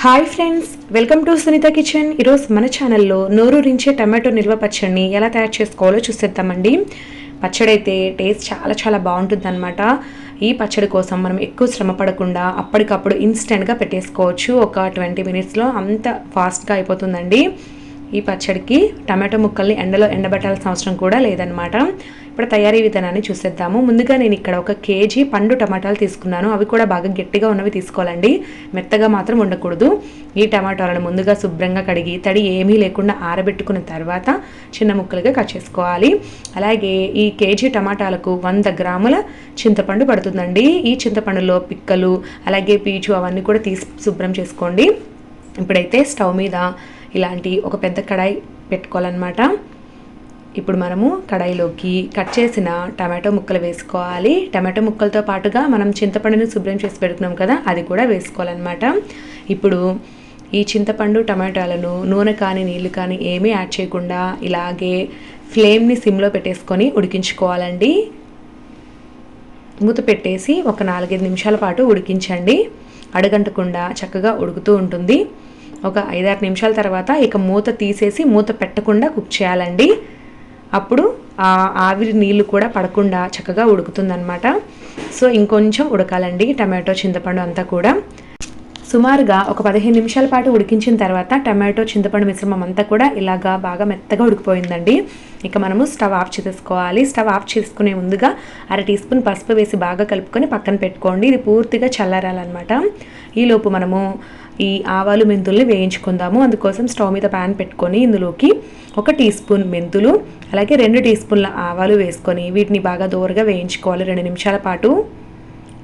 Hi friends welcome to Sunitha kitchen ఈరోజు మన ఛానల్లో నోరూరించే టమాటో నిల్వ పచ్చడిని ఎలా తయారు చేసుకోవాలో చూసేద్దామండి. పచ్చడి అయితే టేస్ట్ చాలా చాలా బాగుంటుంది ఈ పచ్చడి కోసం మనం ఎక్కువ శ్రమ పడకుండా అప్పటికప్పుడు ఇన్స్టెంట్గా పెట్టేసుకోవచ్చు. ఒక ట్వంటీ మినిట్స్లో అంత ఫాస్ట్గా అయిపోతుందండి. ఈ పచ్చడికి టమాటో ముక్కల్ని ఎండలో ఎండబెట్టాల్సిన అవసరం కూడా లేదనమాట ఇప్పుడు తయారీ విధానాన్ని చూసేద్దాము. ముందుగా నేను ఇక్కడ ఒక కేజీ పండు టమాటాలు తీసుకున్నాను. అవి కూడా బాగా గట్టిగా ఉన్నవి తీసుకోవాలండి. మెత్తగా మాత్రం ఉండకూడదు. ఈ టమాటాలను ముందుగా శుభ్రంగా కడిగి తడి ఏమీ లేకుండా ఆరబెట్టుకున్న తర్వాత చిన్న ముక్కలుగా కట్ చేసుకోవాలి. అలాగే ఈ కేజీ టమాటాలకు వంద గ్రాముల చింతపండు పడుతుందండి. ఈ చింతపండులో పిక్కలు అలాగే పీచు అవన్నీ కూడా తీసి శుభ్రం చేసుకోండి. ఇప్పుడైతే స్టవ్ మీద ఇలాంటి ఒక పెద్ద కడాయి పెట్టుకోవాలన్నమాట. ఇప్పుడు మనము కడాయిలోకి కట్ చేసిన టమాటో ముక్కలు వేసుకోవాలి. టమాటో ముక్కలతో పాటుగా మనం చింతపండుని శుభ్రం చేసి పెడుతున్నాం కదా అది కూడా వేసుకోవాలన్నమాట. ఇప్పుడు ఈ చింతపండు టమాటాలను నూనె కానీ నీళ్ళు కానీ ఏమీ యాడ్ చేయకుండా ఇలాగే ఫ్లేమ్ని సిమ్లో పెట్టేసుకొని ఉడికించుకోవాలండి. మూత పెట్టేసి ఒక నాలుగైదు నిమిషాల పాటు ఉడికించండి. అడగంటకుండా చక్కగా ఉడుకుతూ ఉంటుంది. ఒక ఐదారు నిమిషాల తర్వాత ఇక మూత తీసేసి మూత పెట్టకుండా కుక్ చేయాలండి. అప్పుడు ఆ ఆవిరి నీళ్ళు కూడా పడకుండా చక్కగా ఉడుకుతుందనమాట సో ఇంకొంచెం ఉడకాలండి టమాటో చింతపండు అంతా కూడా. సుమారుగా ఒక పదిహేను నిమిషాల పాటు ఉడికించిన తర్వాత టమాటో చింతపండు మిశ్రమం అంతా కూడా ఇలాగా బాగా మెత్తగా ఉడికిపోయిందండి. ఇక మనము స్టవ్ ఆఫ్ చేసుకోవాలి స్టవ్ ఆఫ్ చేసుకునే ముందుగా అర టీ స్పూన్ పసుపు వేసి బాగా కలుపుకొని పక్కన పెట్టుకోండి. ఇది పూర్తిగా చల్లారాలన్నమాట. ఈలోపు మనము ఈ ఆవాలు మెంతుల్ని వేయించుకుందాము. అందుకోసం స్టవ్ మీద ప్యాన్ పెట్టుకొని ఇందులోకి ఒక టీ స్పూన్ మెంతులు అలాగే రెండు టీ స్పూన్ల ఆవాలు వేసుకొని వీటిని బాగా దూరగా వేయించుకోవాలి. రెండు నిమిషాల పాటు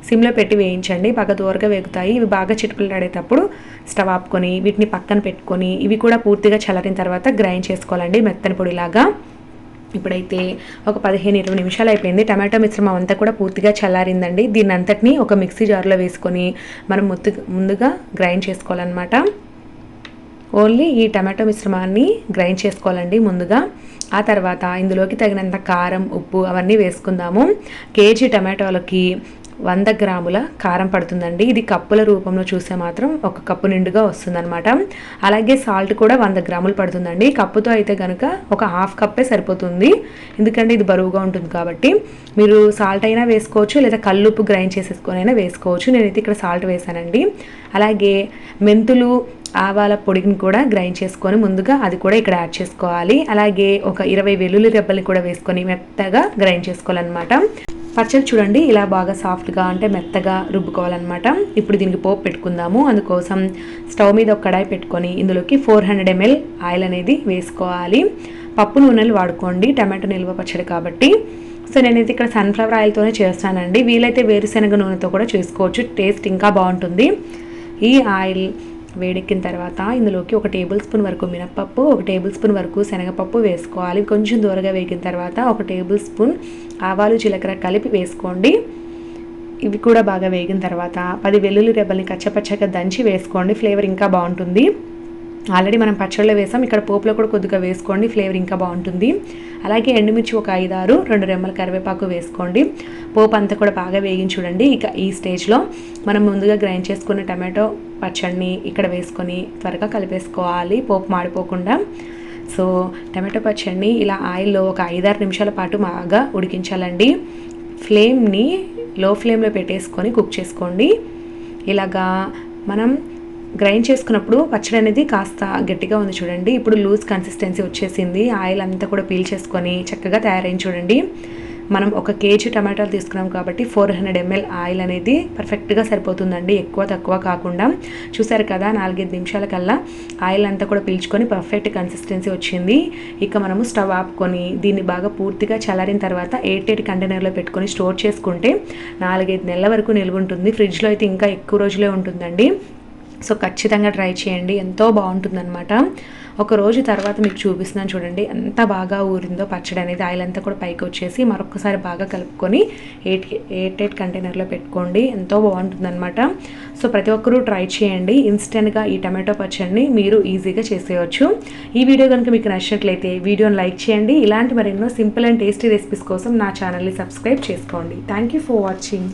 సిమ్లో పెట్టి వేయించండి. బాగా దూరగా వేగుతాయి. ఇవి బాగా చిటుకులాడేటప్పుడు స్టవ్ ఆపుకొని వీటిని పక్కన పెట్టుకొని ఇవి కూడా పూర్తిగా చల్లారిన తర్వాత గ్రైండ్ చేసుకోవాలండి మెత్తని పొడిలాగా. ఇప్పుడైతే ఒక పదిహేను ఇరవై నిమిషాలు అయిపోయింది. టమాటో మిశ్రమం అంతా కూడా పూర్తిగా చల్లారిందండి. దీన్ని అంతటిని ఒక మిక్సీ జార్లో వేసుకొని మనం ముత్తు ముందుగా గ్రైండ్ చేసుకోవాలన్నమాట. ఓన్లీ ఈ టమాటో మిశ్రమాన్ని గ్రైండ్ చేసుకోవాలండి ముందుగా. ఆ తర్వాత ఇందులోకి తగినంత కారం ఉప్పు అవన్నీ వేసుకుందాము. కేజీ టమాటోలకి వంద గ్రాముల కారం పడుతుందండి. ఇది కప్పుల రూపంలో చూస్తే మాత్రం ఒక కప్పు నిండుగా వస్తుందన్నమాట. అలాగే సాల్ట్ కూడా వంద గ్రాములు పడుతుందండి. కప్పుతో అయితే కనుక ఒక హాఫ్ కప్పే సరిపోతుంది. ఎందుకంటే ఇది బరువుగా ఉంటుంది కాబట్టి. మీరు సాల్ట్ అయినా వేసుకోవచ్చు లేదా కల్లుప్పు గ్రైండ్ చేసేసుకొని అయినా వేసుకోవచ్చు. నేనైతే ఇక్కడ సాల్ట్ వేసానండి. అలాగే మెంతులు ఆవాల పొడిని కూడా గ్రైండ్ చేసుకొని ముందుగా అది కూడా ఇక్కడ యాడ్ చేసుకోవాలి. అలాగే ఒక ఇరవై వెల్లుల్లి రెబ్బల్ని కూడా వేసుకొని మెత్తగా గ్రైండ్ చేసుకోవాలన్నమాట. పచ్చడి చూడండి ఇలా బాగా సాఫ్ట్గా అంటే మెత్తగా రుబ్బుకోవాలన్నమాట. ఇప్పుడు దీనికి పోపు పెట్టుకుందాము. అందుకోసం స్టవ్ మీద ఒక కడాయి పెట్టుకొని ఇందులోకి ఫోర్ హండ్రెడ్ ఎంఎల్ ఆయిల్ అనేది వేసుకోవాలి. పప్పు నూనెలు వాడుకోండి టమాటో నిల్వ పచ్చడి కాబట్టి. సో నేనైతే ఇక్కడ సన్ఫ్లవర్ ఆయిల్తోనే చేస్తానండి. వీలైతే వేరుశనగ నూనెతో కూడా చేసుకోవచ్చు. టేస్ట్ ఇంకా బాగుంటుంది. ఈ ఆయిల్ వేడెక్కిన తర్వాత ఇందులోకి ఒక టేబుల్ స్పూన్ వరకు మినపప్పు ఒక టేబుల్ స్పూన్ వరకు శనగపప్పు వేసుకోవాలి. కొంచెం దూరగా వేగిన తర్వాత ఒక టేబుల్ స్పూన్ ఆవాలు జీలకర్ర కలిపి వేసుకోండి. ఇవి కూడా బాగా వేగిన తర్వాత పది వెల్లుల్లి రెబ్బల్ని కచ్చపచ్చగా దంచి వేసుకోండి. ఫ్లేవర్ ఇంకా బాగుంటుంది. ఆల్రెడీ మనం పచ్చళ్ళలో వేసాం. ఇక్కడ పోపులో కూడా కొద్దిగా వేసుకోండి. ఫ్లేవర్ ఇంకా బాగుంటుంది. అలాగే ఎండుమిర్చి ఒక ఐదారు రెండు రెమ్మల కరివేపాకు వేసుకోండి. పోపు అంతా కూడా బాగా వేగించి చూడండి. ఇక ఈ స్టేజ్లో మనం ముందుగా గ్రైండ్ చేసుకున్న టమాటో పచ్చడిని ఇక్కడ వేసుకొని త్వరగా కలిపేసుకోవాలి. పోపు మాడిపోకుండా. సో టమాటో పచ్చడిని ఇలా ఆయిల్లో ఒక ఐదారు నిమిషాల పాటు బాగా ఉడికించాలండి. ఫ్లేమ్ని లో ఫ్లేమ్లో పెట్టేసుకొని కుక్ చేసుకోండి. ఇలాగా మనం గ్రైండ్ చేసుకున్నప్పుడు పచ్చడి అనేది కాస్త గట్టిగా ఉంది చూడండి. ఇప్పుడు లూజ్ కన్సిస్టెన్సీ వచ్చేసింది. ఆయిల్ అంతా కూడా పీల్ చేసుకొని చక్కగా తయారైంది చూడండి. మనం ఒక కేజీ టమాటాలు తీసుకున్నాం కాబట్టి ఫోర్ హండ్రెడ్ ఎంఎల్ ఆయిల్ అనేది పర్ఫెక్ట్గా సరిపోతుందండి. ఎక్కువ తక్కువ కాకుండా. చూసారు కదా నాలుగైదు నిమిషాల కల్లా ఆయిల్ అంతా కూడా పీల్చుకొని పర్ఫెక్ట్ కన్సిస్టెన్సీ వచ్చింది. ఇక మనము స్టవ్ ఆపుకొని దీన్ని బాగా పూర్తిగా చల్లారిన తర్వాత ఎయిట్ ఎయిట్ కంటైనర్లో పెట్టుకొని స్టోర్ చేసుకుంటే నాలుగైదు నెలల వరకు నిల్వ ఉంటుంది ఫ్రిడ్జ్లో అయితే ఇంకా ఎక్కువ రోజులే ఉంటుందండి. సో ఖచ్చితంగా ట్రై చేయండి. ఎంతో బాగుంటుందన్నమాట. ఒక రోజు తర్వాత మీకు చూపిస్తున్నాను చూడండి. ఎంత బాగా ఊరిందో పచ్చడి అనేది. ఆయిల్ అంతా కూడా పైకి వచ్చేసి మరొకసారి బాగా కలుపుకొని ఎయిట్ ఎయిట్ ఎయిట్ కంటైనర్లో పెట్టుకోండి. ఎంతో బాగుంటుందన్నమాట. సో ప్రతి ఒక్కరూ ట్రై చేయండి. ఇన్స్టెంట్గా ఈ టమాటో పచ్చడిని మీరు ఈజీగా చేసేయచ్చు. ఈ వీడియో కనుక మీకు నచ్చినట్లయితే వీడియోని లైక్ చేయండి. ఇలాంటి మరెన్నో సింపుల్ అండ్ టేస్టీ రెసిపీస్ కోసం నా ఛానల్ని సబ్స్క్రైబ్ చేసుకోండి. Thank you for watching.